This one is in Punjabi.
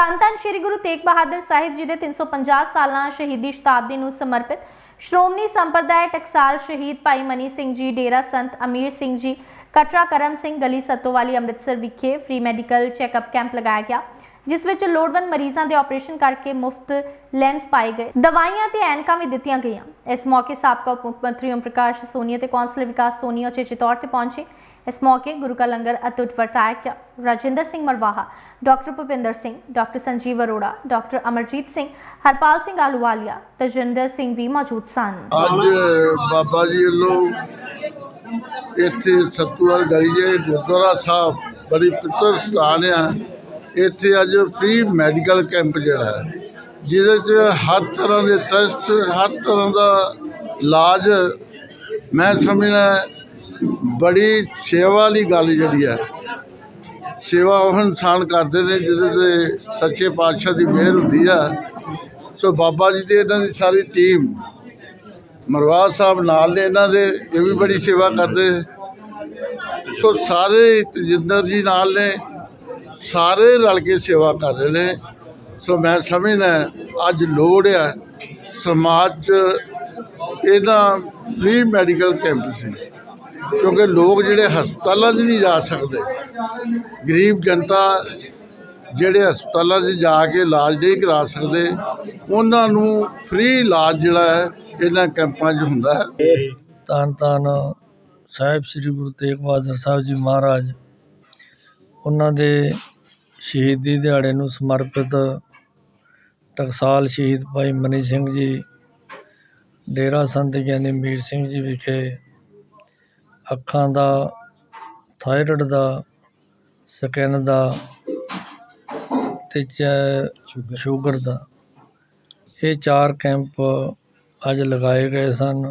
ਧੰਨ ਧੰਨ ਸ੍ਰੀ ਗੁਰੂ ਤੇਗ ਬਹਾਦਰ ਸਾਹਿਬ ਜੀ ਦੇ 350 ਸਾਲਾਂ ਸ਼ਹੀਦੀ ਸ਼ਤਾਬਦੀ ਨੂੰ ਸਮਰਪਿਤ ਸ਼੍ਰੋਮਣੀ ਸੰਪਰਦਾਇ ਟਕਸਾਲ ਸ਼ਹੀਦ ਭਾਈ ਮਨੀ ਸਿੰਘ ਜੀ, ਡੇਰਾ ਸੰਤ ਅਮੀਰ ਸਿੰਘ ਜੀ, ਕਟਰਾ ਕਰਮ ਸਿੰਘ ਗਲੀ ਸੱਤੋਵਾਲੀ ਅੰਮ੍ਰਿਤਸਰ ਵਿਖੇ ਫ੍ਰੀ ਮੈਡੀਕਲ ਚੈੱਕਅਪ ਕੈਂਪ ਲਗਾਇਆ ਗਿਆ, ਜਿਸ ਵਿੱਚ ਲੋੜਵੰਦ ਮਰੀਜ਼ਾਂ ਦੇ ਆਪਰੇਸ਼ਨ ਕਰਕੇ ਮੁਫਤ ਲੈਂਸ ਪਾਏ ਗਏ। ਦਵਾਈਆਂ ਤੇ ਐਨਕਾਂ ਵੀ ਦਿੱਤੀਆਂ ਗਈਆਂ। ਇਸ ਮੌਕੇ ਸਾਬਕਾ ਉਪ ਮੁੱਖ ਮੰਤਰੀ ਓਮ ਪ੍ਰਕਾਸ਼ ਸੋਨੀਆ ਤੇ ਕੌਂਸਲਰ ਵਿਕਾਸ ਸੋਨੀਆ ਉਚੇਚੇ ਤੌਰ ਤੇ ਪਹੁੰਚੇ। ਇਸ ਮੌਕੇ ਗੁਰੂ ਕਾ ਲੰਗਰ ਅਤੁੱਟ ਵਰਤਾਇਆ ਗਿਆ Rajinder Singh Marwaha doctor Bhupinder Singh, doctor Sanjeev Arora, doctor Amarjeet Singh, Harpal Singh Ahluwalia Tajinder Singh ਵੀ ਮੌਜੂਦ ਸਨ। ਅੱਜ, ਬਾਬਾ ਜੀ ਵੱਲੋਂ ਇੱਥੇ ਸਤੂਵਾਲ ਗਲੀ ਜੇ ਗੁਰਦੁਆਰਾ ਸਾਹਿਬ ਬੜੀ ਪਿੱਤਰ ਸਥਾਨ ਆ। ਇੱਥੇ ਅੱਜ ਫ੍ਰੀ ਮੈਡੀਕਲ ਕੈਂਪ ਜਿਹੜਾ ਹੈ, ਜਿਹਦੇ 'ਚ ਹਰ ਤਰ੍ਹਾਂ ਦੇ ਟੈਸਟ ਹਰ ਤਰ੍ਹਾਂ ਦਾ ਇਲਾਜ ਮੈਂ ਸਮਝਣਾ ਬੜੀ ਸੇਵਾ ਵਾਲੀ ਗੱਲ ਜਿਹੜੀ ਹੈ। ਸੇਵਾ ਉਹ ਇਨਸਾਨ ਕਰਦੇ ਨੇ ਜਿਹਦੇ ਤੇ ਸੱਚੇ ਪਾਤਸ਼ਾਹ ਦੀ ਮਿਹਰ ਹੁੰਦੀ ਆ। ਸੋ ਬਾਬਾ ਜੀ ਤੇ ਇਹਨਾਂ ਦੀ ਸਾਰੀ ਟੀਮ, ਮਰਵਾਜ ਸਾਹਿਬ ਨਾਲ ਨੇ ਇਹਨਾਂ ਦੇ, ਇਹ ਵੀ ਬੜੀ ਸੇਵਾ ਕਰਦੇ। ਸੋ ਸਾਰੇ ਤਜਿੰਦਰ ਜੀ ਨਾਲ ਨੇ, ਸਾਰੇ ਰਲ ਕੇ ਸੇਵਾ ਕਰ ਰਹੇ ਨੇ। ਸੋ ਮੈਂ ਸਮਝਦਾ ਅੱਜ ਲੋੜ ਆ, ਸਮਾਜ 'ਚ ਇਹਦਾ ਫ੍ਰੀ ਮੈਡੀਕਲ ਕੈਂਪ ਸੀ। ਕਿਉਂਕਿ ਲੋਕ ਜਿਹੜੇ ਹਸਪਤਾਲਾਂ 'ਚ ਨਹੀਂ ਜਾ ਸਕਦੇ। ਗਰੀਬ ਜਨਤਾ ਜਿਹੜੇ ਹਸਪਤਾਲਾਂ 'ਚ ਜਾ ਕੇ ਇਲਾਜ ਨਹੀਂ ਕਰਾ ਸਕਦੇ, ਉਹਨਾਂ ਨੂੰ ਫ੍ਰੀ ਇਲਾਜ ਜਿਹੜਾ ਹੈ, ਇਹਨਾਂ ਕੈਂਪਾਂ 'ਚ ਹੁੰਦਾ ਹੈ। ਧੰਨ ਧੰਨ ਸਾਹਿਬ ਸ੍ਰੀ ਗੁਰੂ ਤੇਗ ਬਹਾਦਰ ਸਾਹਿਬ ਜੀ ਮਹਾਰਾਜ, ਉਹਨਾਂ ਦੇ ਸ਼ਹੀਦੀ ਦਿਹਾੜੇ ਨੂੰ ਸਮਰਪਿਤ ਟਕਸਾਲ ਸ਼ਹੀਦ ਭਾਈ ਮਨੀ ਸਿੰਘ ਜੀ, ਡੇਰਾ ਸੰਤ ਗਿਆਨੀ ਮੀਰ ਸਿੰਘ ਜੀ ਵਿਖੇ ਅੱਖਾਂ ਦਾ ਥਾਇਰਾਇਡ ਦਾ ਸਕਿਨ ਦਾ ਤੇ ਚ- ਸ਼ੂਗਰ ਦਾ। ਇਹ ਚਾਰ ਕੈਂਪ ਅੱਜ ਲਗਾਏ ਗਏ ਸਨ।